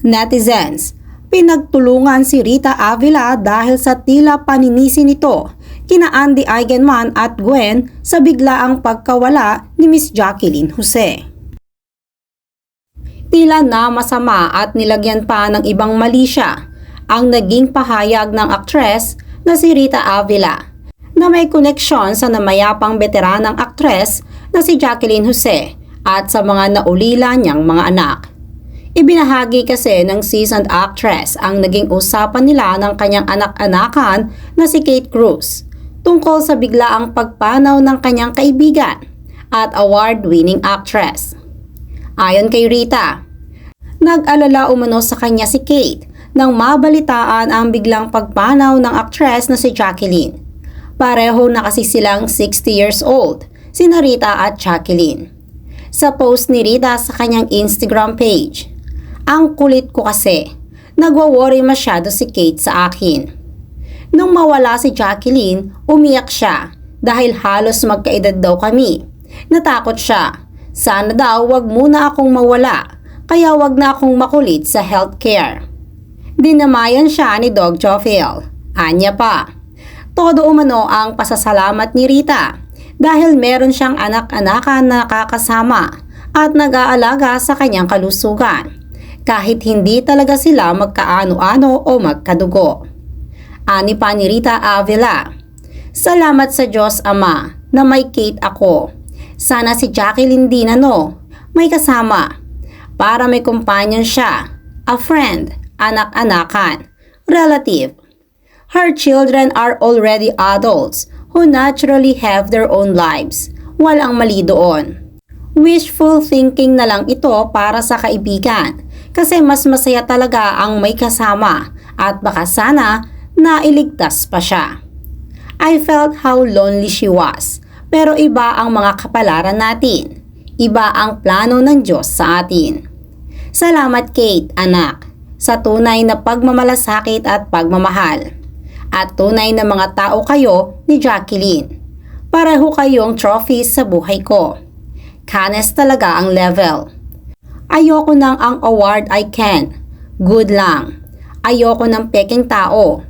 Netizens, pinagtulungan si Rita Avila dahil sa tila paninisi nito kina Andy Eigenman at Gwen sa biglaang pagkawala ni Miss Jacqueline Jose. Tila na masama at nilagyan pa ng ibang mali siya ang naging pahayag ng aktres na si Rita Avila na may koneksyon sa namayapang veteranang aktres na si Jacqueline Jose at sa mga naulila niyang mga anak. Ibinahagi kasi ng seasoned actress ang naging usapan nila ng kanyang anak-anakan na si Kate Cruz tungkol sa biglaang pagpanaw ng kanyang kaibigan at award-winning actress. Ayon kay Rita, nag-alala umano sa kanya si Kate nang mabalitaan ang biglang pagpanaw ng actress na si Jacqueline. Pareho na kasi silang 60 years old, si Rita at Jacqueline. Sa post ni Rita sa kanyang Instagram page, ang kulit ko kasi, nagwa-worry masyado si Kate sa akin. Nung mawala si Jacqueline, umiyak siya dahil halos magkaedad daw kami. Natakot siya. Sana daw wag muna akong mawala, kaya wag na akong makulit sa healthcare. Dinamayan siya ni Dog Jofiel. Anya pa. Todo umano ang pasasalamat ni Rita dahil meron siyang anak-anakan na nakakasama at nag-aalaga sa kanyang kalusugan kahit hindi talaga sila magkaano-ano o magkadugo. Ani pa ni Rita Avila, Salamat sa Diyos Ama na may Kate ako. Sana si Jacqueline din ano, may kasama. Para may companion siya, a friend, anak-anakan, relative. Her children are already adults who naturally have their own lives. Walang mali doon. Wishful thinking na lang ito para sa kaibigan kasi mas masaya talaga ang may kasama at baka sana nailigtas pa siya. I felt how lonely she was pero iba ang mga kapalaran natin. Iba ang plano ng Diyos sa atin. Salamat Kate, anak, sa tunay na pagmamalasakit at pagmamahal. At tunay na mga tao kayo ni Jacqueline. Pareho kayong trophies sa buhay ko. Kanes talaga ang level. Ayoko ng ang award I can. Good lang. Ayoko ng peking tao.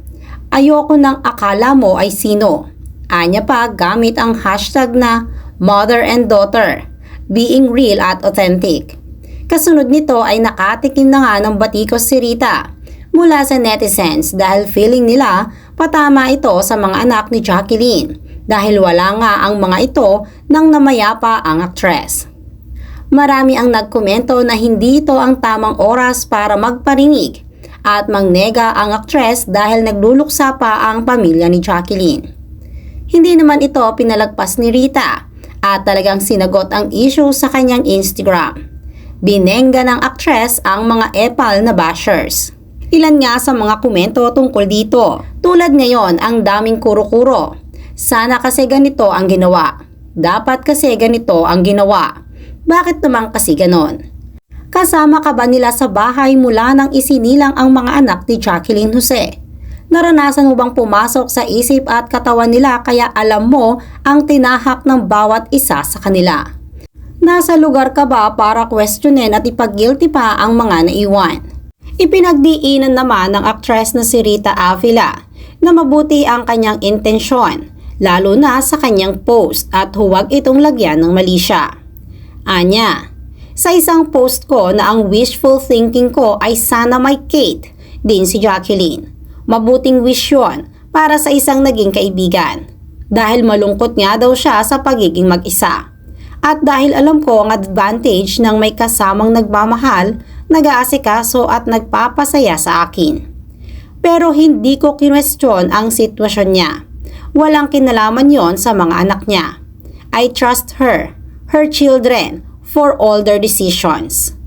Ayoko ng akala mo ay sino. Anya pa gamit ang hashtag na mother and daughter, being real at authentic. Kasunod nito ay nakatikim na nga ng batikos si Rita mula sa netizens dahil feeling nila patama ito sa mga anak ni Jacqueline dahil wala nga ang mga ito nang namayapa ang aktres. Marami ang nagkomento na hindi ito ang tamang oras para magparinig at mangnega ang aktres dahil nagluluksa pa ang pamilya ni Jacqueline. Hindi naman ito pinalagpas ni Rita at talagang sinagot ang issue sa kanyang Instagram. Binengga ng aktres ang mga epal na bashers. Ilan nga sa mga komento tungkol dito. Tulad ngayon ang daming kuro-kuro. Sana kasi ganito ang ginawa. Dapat kasi ganito ang ginawa. Bakit naman kasi ganon? Kasama ka ba nila sa bahay mula nang isinilang ang mga anak ni Jacqueline Jose? Naranasan mo bang pumasok sa isip at katawan nila kaya alam mo ang tinahak ng bawat isa sa kanila? Nasa lugar ka ba para questionin at ipag-guilty pa ang mga naiwan? Ipinagdiinan naman ng aktres na si Rita Avila na mabuti ang kanyang intensyon, lalo na sa kanyang post at huwag itong lagyan ng mali siya. Anya, sa isang post ko na ang wishful thinking ko ay sana may Kate, din si Jacqueline. Mabuting wish yun para sa isang naging kaibigan. Dahil malungkot nga daw siya sa pagiging mag-isa. At dahil alam ko ang advantage ng may kasamang nagmamahal, nag-aasikaso at nagpapasaya sa akin. Pero hindi ko kinwestiyon ang sitwasyon niya. Walang kinalaman yon sa mga anak niya. I trust her, her children, for all their decisions.